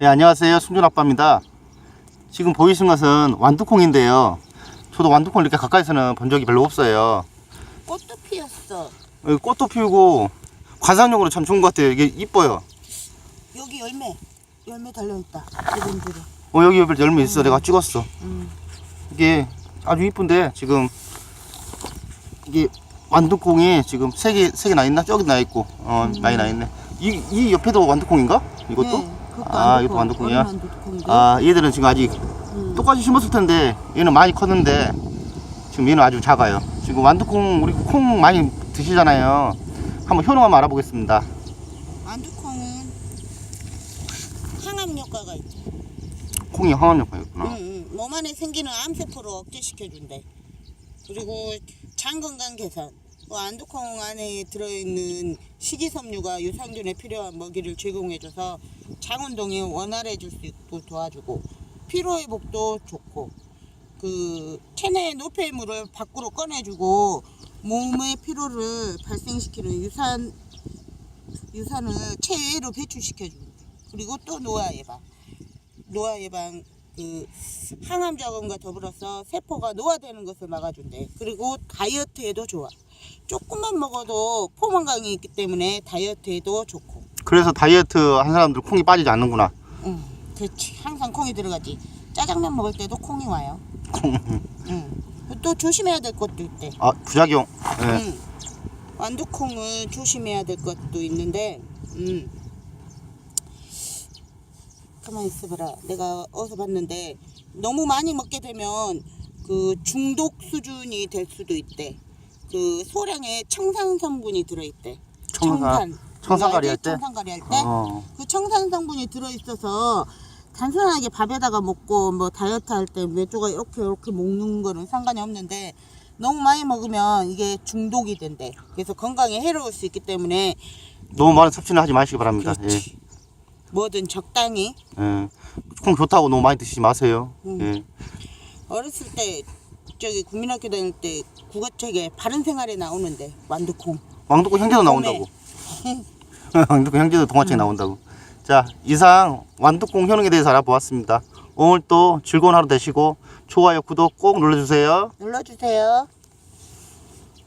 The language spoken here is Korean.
네, 안녕하세요. 승준 아빠입니다. 지금 보이신 것은 완두콩인데요. 저도 완두콩을 이렇게 가까이서는 본 적이 별로 없어요. 꽃도 피었어. 여기 꽃도 피우고 관상용으로 참 좋은 것 같아요. 이게 이뻐요. 여기 열매. 열매 달려있다. 어, 여기 옆에 열매 있어. 내가 찍었어. 음. 이게 아주 이쁜데 지금 이게 완두콩이 지금 세 개, 세 개 나 있나? 저기 나 있고. 어, 많이 나 있네. 이, 이 옆에도 완두콩인가? 이것도? 네, 아. 이것도 완두콩이고. 아, 얘들은 지금 아직 음. 똑같이 심었을 텐데 얘는 많이 컸는데 지금 얘는 아주 작아요. 지금 완두콩 우리 콩 많이 드시잖아요. 한번 효능 한번 알아보겠습니다. 완두콩은 항암 효과가 있대. 콩이 항암 효과였구나. 응, 응. 몸 안에 생기는 암세포를 억제시켜준대. 그리고 장 건강 개선. 그 안두콩 안에 들어있는 식이섬유가 유산균에 필요한 먹이를 제공해줘서 장 운동이 원활해질 수 있고 도와주고 피로 회복도 좋고 그 체내의 노폐물을 밖으로 꺼내주고 몸의 피로를 발생시키는 유산 유산을 체외로 배출시켜줍니다. 그리고 또 노화 예방. 노화 예방 그 항암 작용과 더불어서 세포가 노화되는 것을 막아준대. 그리고 다이어트에도 좋아. 조금만 먹어도 포만감이 있기 때문에 다이어트에도 좋고. 그래서 다이어트 한 사람들 콩이 빠지지 않는구나. 응, 그렇지. 항상 콩이 들어가지. 짜장면 먹을 때도 콩이 와요. 콩. 응. 또 조심해야 될 것도 있대. 아 부작용. 네. 응. 완두콩을 조심해야 될 것도 있는데, 음. 가만히 있어봐라. 내가 어디서 봤는데, 너무 많이 먹게 되면 그 중독 수준이 될 수도 있대. 그 소량의 청산 성분이 들어있대. 청산. 청산가리 할 때? 청산가리 할 때? 어. 그 청산 성분이 들어있어서 단순하게 밥에다가 먹고 뭐 다이어트 할때 맥주가 이렇게 이렇게 먹는 거는 상관이 없는데 너무 많이 먹으면 이게 중독이 된대. 그래서 건강에 해로울 수 있기 때문에 너무 많은 섭취는 하지 마시기 바랍니다. 그렇지. 뭐든 적당히 예. 예. 콩 좋다고 너무 많이 드시지 마세요. 음. 예. 어렸을 때 저기 국민학교 다닐 때 국어책에 바른 생활에 나오는데 완두콩. 왕두콩 형제도 나온다고. 왕두콩 형제도 동화책에 나온다고. 자, 이상 완두콩 효능에 대해서 알아보았습니다. 오늘 또 즐거운 하루 되시고 좋아요, 구독 꼭 눌러주세요. 눌러주세요.